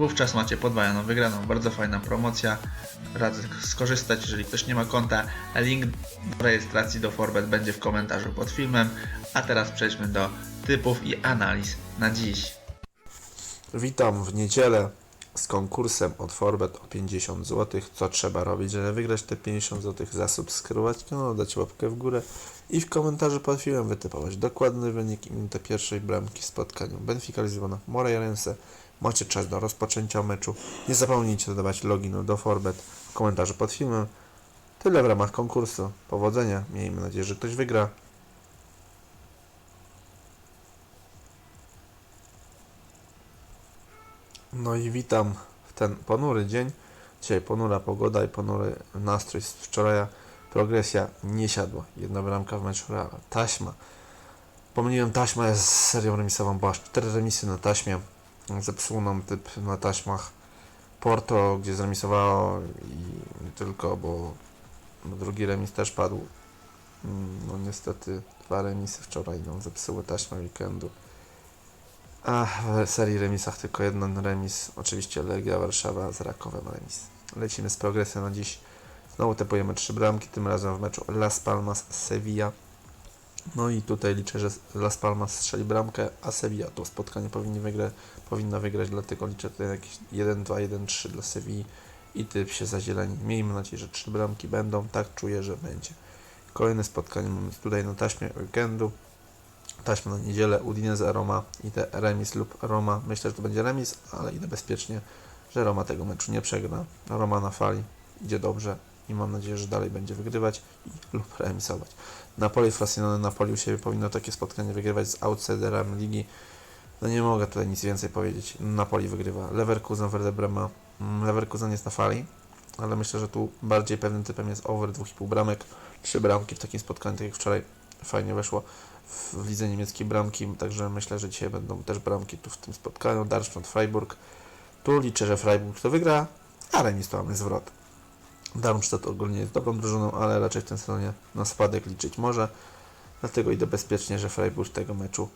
Wówczas macie podwajoną wygraną. Bardzo fajna promocja. Radzę skorzystać, jeżeli ktoś nie ma konta. Link do rejestracji do Forbet będzie w komentarzu pod filmem. A teraz przejdźmy do typów i analiz na dziś. Witam w niedzielę z konkursem od Forbet o 50 zł. Co trzeba robić, żeby wygrać te 50 zł? Zasubskrybować kanał, dać łapkę w górę i w komentarzu pod filmem wytypować dokładny wynik i pierwszej bramki w spotkaniu Benfica Lizbona Moreirense. Macie czas do rozpoczęcia meczu. Nie zapomnijcie dodawać loginu do Forbet w komentarzu pod filmem. Tyle w ramach konkursu. Powodzenia. Miejmy nadzieję, że ktoś wygra. No i witam w ten ponury dzień. Dzisiaj ponura pogoda i ponury nastrój z wczoraj. Progresja nie siadła. Jedna bramka w meczu Reala. Taśma. Pomyliłem, taśma jest serią remisową, bo aż cztery remisy na taśmie. Zepsuł nam typ na taśmach Porto, gdzie zremisowało i nie tylko, bo drugi remis też padł. Mm, No niestety dwa remisy wczoraj nam zepsuły taśmę weekendu. A w serii remisach tylko jeden remis. Oczywiście Legia Warszawa z Rakowem remis. Lecimy z progresją na dziś. Znowu typujemy trzy bramki, tym razem w meczu Las Palmas Sevilla. No i tutaj liczę, że Las Palmas strzeli bramkę, a Sevilla to spotkanie powinni wygra, powinna wygrać, dlatego liczę tutaj jakieś 1-2, 1-3 dla Sevilli i typ się zazieleni. Miejmy nadzieję, że trzy bramki będą, tak czuję, że będzie. Kolejne spotkanie mamy tutaj na taśmie weekendu taśma na niedzielę Udinese Roma i te remis lub Roma. Myślę, że to będzie remis, ale idę bezpiecznie, że Roma tego meczu nie przegra. Roma na fali idzie dobrze i mam nadzieję, że dalej będzie wygrywać i, lub remisować. Napoli Frosinone, Napoli u siebie powinno takie spotkanie wygrywać z outsiderami ligi. No nie mogę tutaj nic więcej powiedzieć. Napoli wygrywa. Leverkusen, Werder Brema. Mm, Leverkusen jest na fali, ale myślę, że tu bardziej pewnym typem jest over 2,5 bramek. Trzy bramki w takim spotkaniu, tak jak wczoraj fajnie weszło w lidze niemieckiej bramki, także myślę, że dzisiaj będą też bramki tu w tym spotkaniu. Darmstadt, Freiburg. Tu liczę, że Freiburg to wygra, a remis to mamy zwrot. Darmstadt ogólnie jest dobrą drużyną, ale raczej w tym sezonie na spadek liczyć może. Dlatego idę bezpiecznie, że Freiburg tego meczu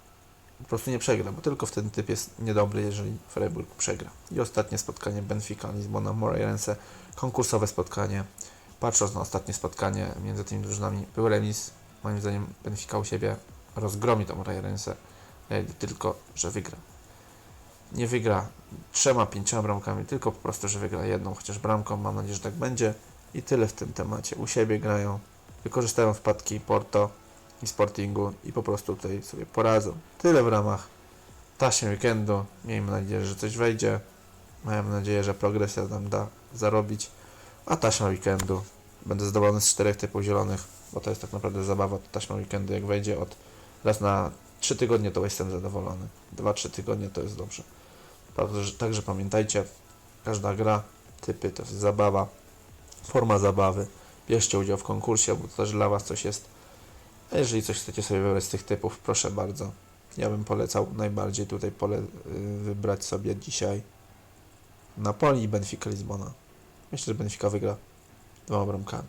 po prostu nie przegra, bo tylko w ten typ jest niedobry, jeżeli Freiburg przegra. I ostatnie spotkanie Benfica, Lizbona, Moreirense. Konkursowe spotkanie. Patrząc na ostatnie spotkanie między tymi drużynami, był remis. Moim zdaniem Benfica u siebie rozgromi tą Moreirense. Idę tylko, że wygra. Nie wygra trzema, pięcioma bramkami, tylko po prostu, że wygra jedną chociaż bramką. Mam nadzieję, że tak będzie. I tyle w tym temacie. U siebie grają, wykorzystają wpadki Porto i Sportingu i po prostu tutaj sobie poradzą. Tyle w ramach taśmy weekendu. Miejmy nadzieję, że coś wejdzie. Mam nadzieję, że progresja nam da zarobić. A taśma weekendu. Będę zadowolony z czterech typów zielonych, bo to jest tak naprawdę zabawa. Taśma weekendu, jak wejdzie od raz na 3 tygodnie, to jestem zadowolony. 2-3 tygodnie to jest dobrze. Także, pamiętajcie, każda gra, typy to jest zabawa, forma zabawy. Bierzcie udział w konkursie, bo to też dla Was coś jest. A jeżeli coś chcecie sobie wybrać z tych typów, proszę bardzo. Ja bym polecał najbardziej tutaj pole, y, wybrać sobie dzisiaj Napoli i Benfica Lizbona. Myślę, że Benfica wygra dwoma bramkami.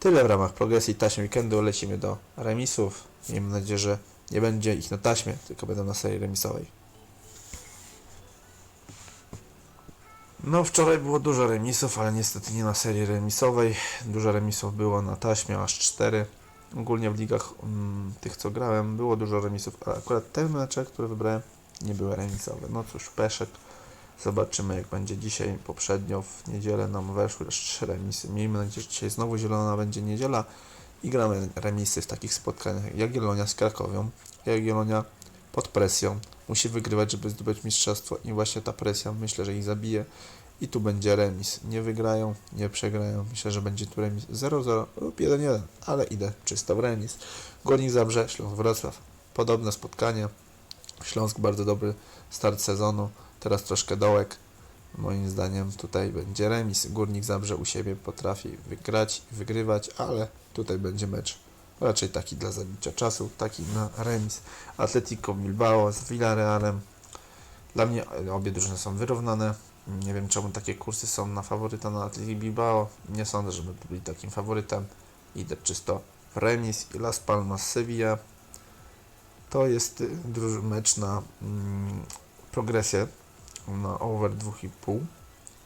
Tyle w ramach progresji taśmy weekendu. Lecimy do remisów. Miejmy nadzieję, że nie będzie ich na taśmie, tylko będą na serii remisowej. No, wczoraj było dużo remisów, ale niestety nie na serii remisowej. Dużo remisów było na taśmie, aż 4. Ogólnie w ligach mm, tych, co grałem, było dużo remisów, ale akurat te mecze, które wybrałem, nie były remisowe. No cóż, peszek. Zobaczymy, jak będzie dzisiaj. Poprzednio w niedzielę nam weszły już trzy remisy. Miejmy nadzieję, że dzisiaj znowu zielona będzie niedziela i gramy remisy w takich spotkaniach jak Jagiellonia z Krakowią. Jagiellonia pod presją musi wygrywać, żeby zdobyć mistrzostwo i właśnie ta presja myślę, że ich zabije i tu będzie remis. Nie wygrają, nie przegrają. Myślę, że będzie tu remis 0-0 lub 1-1, ale idę czysto w remis. Górnik Zabrze, Śląsk Wrocław. Podobne spotkanie. Śląsk bardzo dobry start sezonu, teraz troszkę dołek. Moim zdaniem tutaj będzie remis. Górnik Zabrze u siebie potrafi wygrać i wygrywać, ale tutaj będzie mecz raczej taki dla zabicia czasu, taki na remis. Atletico Bilbao z Villarrealem. Dla mnie e, obie drużyny są wyrównane. Nie wiem czemu takie kursy są na faworyta na Atletico Bilbao. Nie sądzę, żeby byli takim faworytem. Idę czysto w remis i Las Palmas Sevilla. To jest y, mecz na mm, progresję na over 2,5,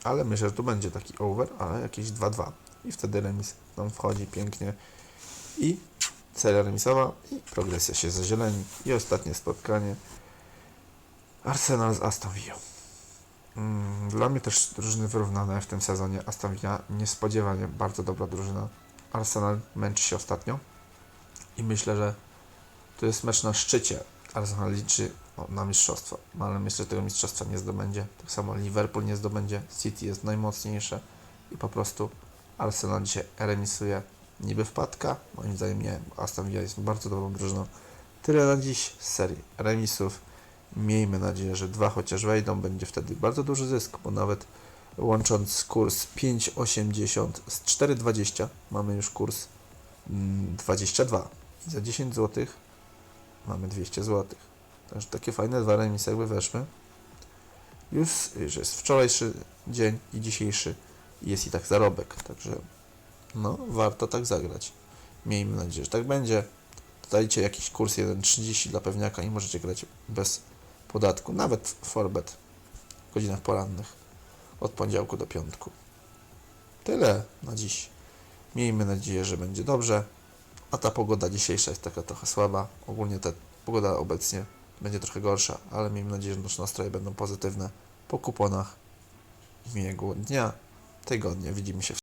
ale myślę, że tu będzie taki over, ale jakieś 2-2 i wtedy remis nam wchodzi pięknie i seria remisowa i progresja się zazieleni i ostatnie spotkanie Arsenal z Aston Villa. Mm, Dla mnie też drużyny wyrównane w tym sezonie. Aston Villa niespodziewanie bardzo dobra drużyna. Arsenal męczy się ostatnio i myślę, że to jest mecz na szczycie. Arsenal liczy no, na mistrzostwo, no, ale myślę, że tego mistrzostwa nie zdobędzie. Tak samo Liverpool nie zdobędzie. City jest najmocniejsze i po prostu Arsenal dzisiaj remisuje. Niby wpadka, moim zdaniem nie, Aston Villa jest bardzo dobrą drużyną. Tyle na dziś z serii remisów. Miejmy nadzieję, że dwa chociaż wejdą, będzie wtedy bardzo duży zysk, bo nawet łącząc kurs 5,80 z 4,20 mamy już kurs mm, 22 i za 10 zł mamy 200 zł. Także takie fajne dwa remisy jakby weszły. Już, już jest wczorajszy dzień i dzisiejszy jest i tak zarobek, także no warto tak zagrać. Miejmy nadzieję, że tak będzie. Dodajcie jakiś kurs 1,30 dla pewniaka i możecie grać bez podatku, nawet Forbet w godzinach porannych od poniedziałku do piątku. Tyle na dziś. Miejmy nadzieję, że będzie dobrze. A ta pogoda dzisiejsza jest taka trochę słaba. Ogólnie ta pogoda obecnie będzie trochę gorsza, ale miejmy nadzieję, że nasze nastroje będą pozytywne po kuponach w miłego dnia, tygodnia. Widzimy się w